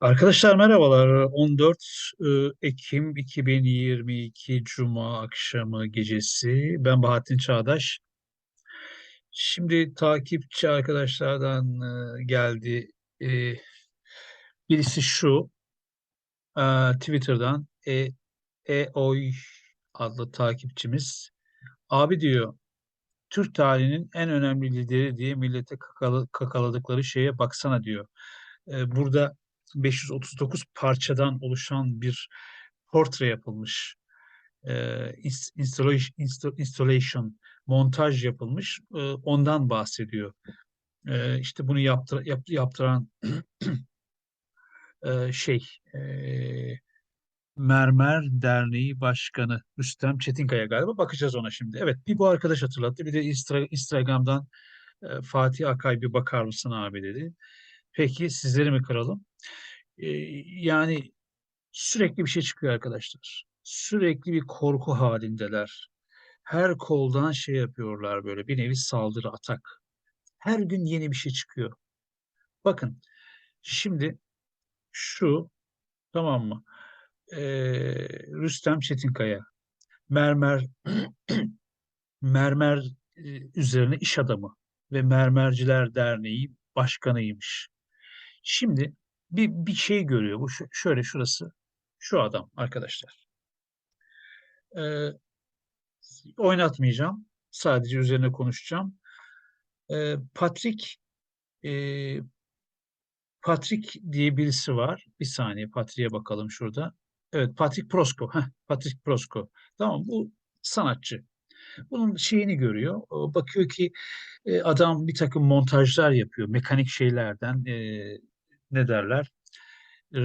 Arkadaşlar merhabalar. 14 e, Ekim 2022 Cuma akşamı gecesi. Ben Bahattin Çağdaş. Şimdi takipçi arkadaşlardan e, geldi. E, Birisi şu, Twitter'dan e, Eoy adlı takipçimiz. Abi diyor, Türk tarihinin en önemli lideri diye millete kakaladıkları şeye baksana diyor. Burada 539 parçadan oluşan bir portre yapılmış. E, installation, installation, montaj yapılmış. E, ondan bahsediyor. E, işte bunu yaptır, yap, yaptıran e, şey e, Mermer Derneği Başkanı Rüstem Çetinkaya galiba. Bakacağız ona şimdi. Evet bir bu arkadaş hatırlattı. Bir de Instagram'dan e, Fatih Akay bir bakar mısın abi dedi. Peki sizleri mi kıralım? E, yani sürekli bir şey çıkıyor arkadaşlar. Sürekli bir korku halindeler. Her koldan şey yapıyorlar böyle bir nevi saldırı atak. Her gün yeni bir şey çıkıyor. Bakın şimdi şu tamam mı? Ee, Rüstem Çetinkaya mermer mermer e, üzerine iş adamı ve Mermerciler Derneği başkanıymış. Şimdi bir, bir şey görüyor. Bu şöyle şurası. Şu adam arkadaşlar. Ee, oynatmayacağım. Sadece üzerine konuşacağım. Ee, Patrick e, Patrick diye birisi var. Bir saniye Patrick'e bakalım şurada. Evet Patrick Prosko. Heh, Patrick Prosko. Tamam bu sanatçı. Bunun şeyini görüyor. Bakıyor ki e, adam bir takım montajlar yapıyor. Mekanik şeylerden e, ne derler? E,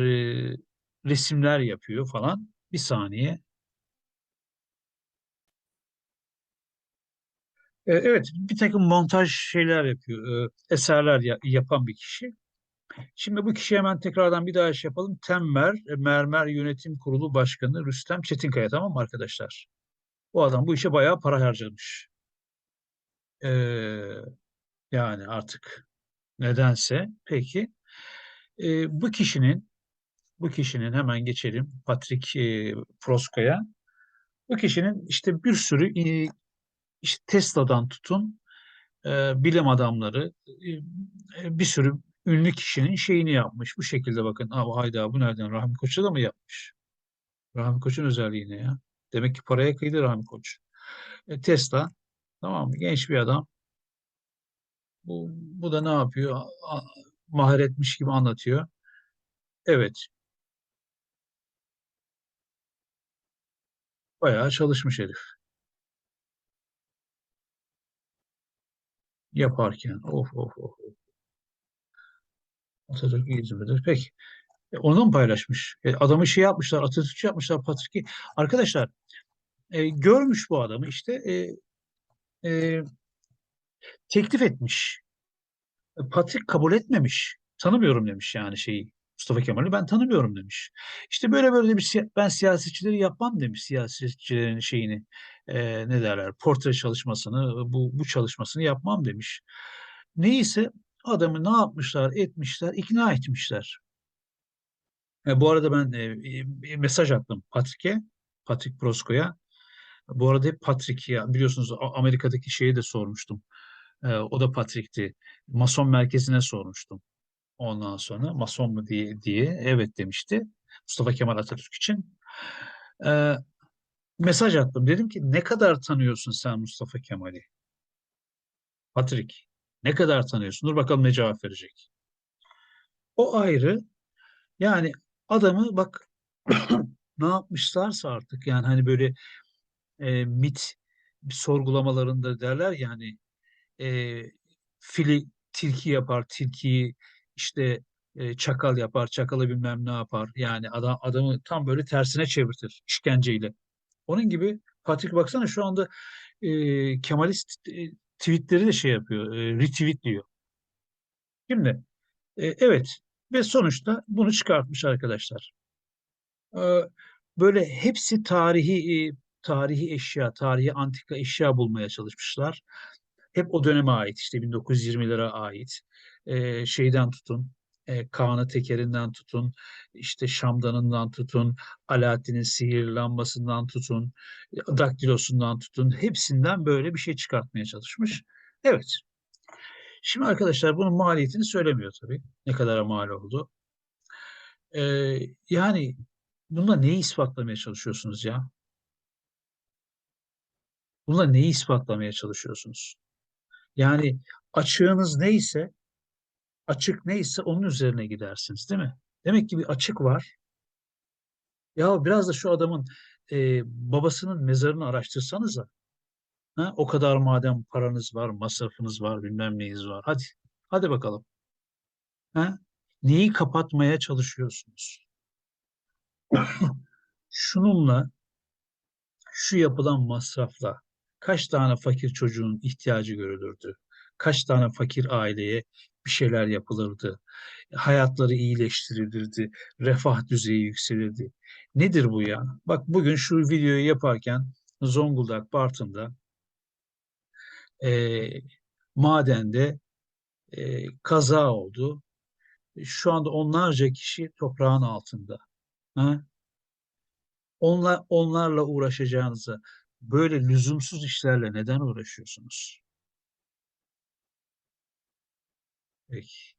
resimler yapıyor falan. Bir saniye. E, evet bir takım montaj şeyler yapıyor. E, eserler ya- yapan bir kişi. Şimdi bu kişi hemen tekrardan bir daha şey yapalım. Temmer e, Mermer Yönetim Kurulu Başkanı Rüstem Çetinkaya tamam mı arkadaşlar? O adam bu işe bayağı para harcamış. Ee, yani artık nedense peki e, bu kişinin bu kişinin hemen geçelim Patrick e, Prosko'ya. Bu kişinin işte bir sürü e, işte Tesla'dan tutun e, bilim adamları e, e, bir sürü ünlü kişinin şeyini yapmış. Bu şekilde bakın. Aa, hayda bu nereden? Rahmi Koç'a da mı yapmış? Rahmi Koç'un özelliği ne ya? Demek ki paraya kıydı Rahmi Koç. E, Tesla tamam mı? Genç bir adam. Bu, bu da ne yapıyor? Maharetmiş gibi anlatıyor. Evet. Bayağı çalışmış herif. Yaparken. Of of of. Atatürk İzmir'dir. Peki. E, onu mı paylaşmış? E, adamı şey yapmışlar. Atatürkçü yapmışlar Patrick'i. Arkadaşlar e, görmüş bu adamı işte e, e, teklif etmiş. Patrick kabul etmemiş. Tanımıyorum demiş yani şeyi. Mustafa Kemal'i ben tanımıyorum demiş. İşte böyle böyle demiş "siya- ben siyasetçileri yapmam demiş siyasetçilerin şeyini e, ne derler portre çalışmasını bu bu çalışmasını yapmam demiş. Neyse adamı ne yapmışlar etmişler ikna etmişler. E, bu arada ben e, e, mesaj attım Patrick'e Patrick Prosko'ya. Bu arada hep Patrick ya biliyorsunuz Amerika'daki şeyi de sormuştum. E, o da Patrick'ti. Mason merkezine sormuştum. Ondan sonra Mason mu diye diye evet demişti. Mustafa Kemal Atatürk için. E, mesaj attım. Dedim ki ne kadar tanıyorsun sen Mustafa Kemal'i? Patrick. Ne kadar tanıyorsun? Dur bakalım ne cevap verecek. O ayrı. Yani adamı bak ne yapmışlarsa artık yani hani böyle e, mit sorgulamalarında derler yani e, fili tilki yapar, tilkiyi işte e, çakal yapar, çakalı bilmem ne yapar. Yani adam adamı tam böyle tersine çevirtir işkenceyle. Onun gibi Patrick baksana şu anda e, Kemalist e, tweetleri de şey yapıyor, e, retweetliyor. Şimdi e, evet ve sonuçta bunu çıkartmış arkadaşlar. E, böyle hepsi tarihi e, tarihi eşya, tarihi antika eşya bulmaya çalışmışlar. Hep o döneme ait işte 1920'lere ait e, şeyden tutun e, Kaan'ı tekerinden tutun, işte Şamdan'ından tutun, Alaaddin'in sihirli lambasından tutun, daktilosundan tutun, hepsinden böyle bir şey çıkartmaya çalışmış. Evet. Şimdi arkadaşlar bunun maliyetini söylemiyor tabii. Ne kadara mal oldu. Ee, yani bununla neyi ispatlamaya çalışıyorsunuz ya? Bununla neyi ispatlamaya çalışıyorsunuz? Yani açığınız neyse, açık neyse onun üzerine gidersiniz değil mi? Demek ki bir açık var. Ya biraz da şu adamın e, babasının mezarını araştırsanıza. Ha? O kadar madem paranız var, masrafınız var, bilmem neyiniz var. Hadi, hadi bakalım. Ha? Neyi kapatmaya çalışıyorsunuz? Şununla, şu yapılan masrafla kaç tane fakir çocuğun ihtiyacı görülürdü? Kaç tane fakir aileye bir şeyler yapılırdı? Hayatları iyileştirilirdi, refah düzeyi yükselirdi. Nedir bu ya? Bak bugün şu videoyu yaparken Zonguldak, Bartın'da e, madende e, kaza oldu. Şu anda onlarca kişi toprağın altında. Ha? Onlar, onlarla uğraşacağınıza böyle lüzumsuz işlerle neden uğraşıyorsunuz? Peki.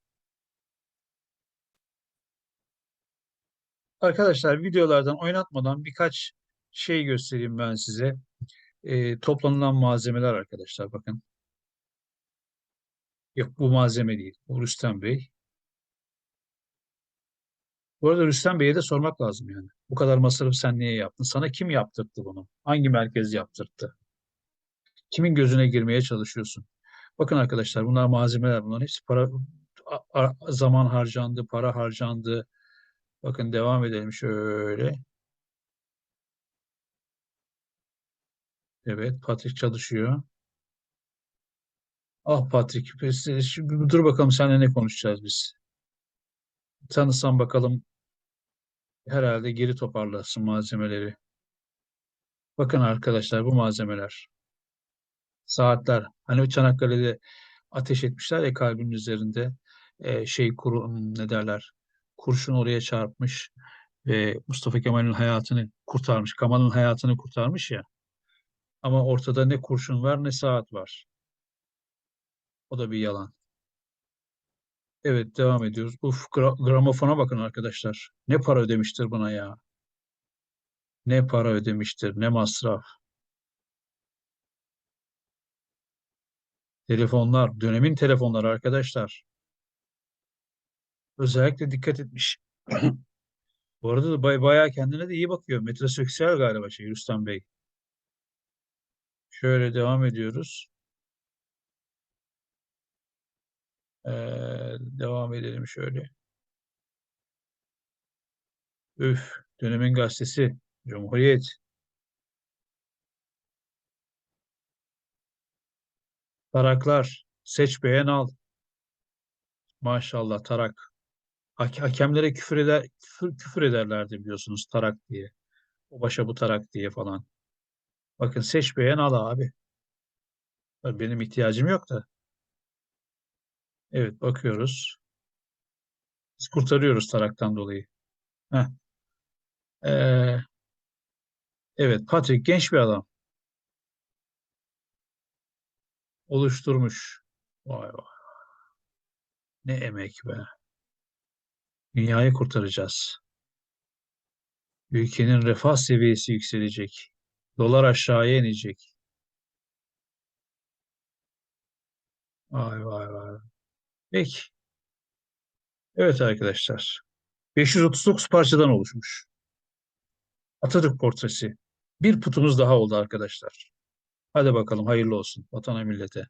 Arkadaşlar videolardan oynatmadan birkaç şey göstereyim ben size. E, toplanılan malzemeler arkadaşlar bakın. Yok bu malzeme değil. Bu Rüstem Bey. Bu arada Rüstem Bey'e de sormak lazım yani. Bu kadar masrafı sen niye yaptın? Sana kim yaptırttı bunu? Hangi merkez yaptırttı? Kimin gözüne girmeye çalışıyorsun? Bakın arkadaşlar bunlar malzemeler. Bunların hepsi para zaman harcandı, para harcandı. Bakın devam edelim şöyle. Evet, Patrick çalışıyor. Ah Patrick, şimdi dur bakalım seninle ne konuşacağız biz. Tanısam bakalım herhalde geri toparlasın malzemeleri. Bakın arkadaşlar bu malzemeler. Saatler. Hani Çanakkale'de ateş etmişler ya kalbin üzerinde e, şey kuru, hmm, ne derler kurşun oraya çarpmış ve Mustafa Kemal'in hayatını kurtarmış. Kemal'in hayatını kurtarmış ya. Ama ortada ne kurşun var ne saat var. O da bir yalan. Evet devam ediyoruz. Uf gra- gramofona bakın arkadaşlar. Ne para ödemiştir buna ya. Ne para ödemiştir, ne masraf. Telefonlar, dönemin telefonları arkadaşlar. Özellikle dikkat etmiş. Bu arada da bay, bayağı kendine de iyi bakıyor. Metroseksüel galiba şey Rüstem Bey. Şöyle devam ediyoruz. Devam edelim şöyle. Üf, dönemin gazetesi. Cumhuriyet. Taraklar. Seç beğen al. Maşallah tarak. Hak- hakemlere küfür eder, küfür, küfür ederlerdi biliyorsunuz tarak diye. O başa bu tarak diye falan. Bakın seç beğen al abi. Benim ihtiyacım yok da. Evet bakıyoruz. Biz kurtarıyoruz taraktan dolayı. Ee, evet Patrick genç bir adam. Oluşturmuş. Vay vay. Ne emek be. Dünyayı kurtaracağız. Ülkenin refah seviyesi yükselecek. Dolar aşağıya inecek. Vay vay vay. Peki. Evet arkadaşlar. 539 parçadan oluşmuş. Atatürk portresi. Bir putumuz daha oldu arkadaşlar. Hadi bakalım hayırlı olsun vatana millete.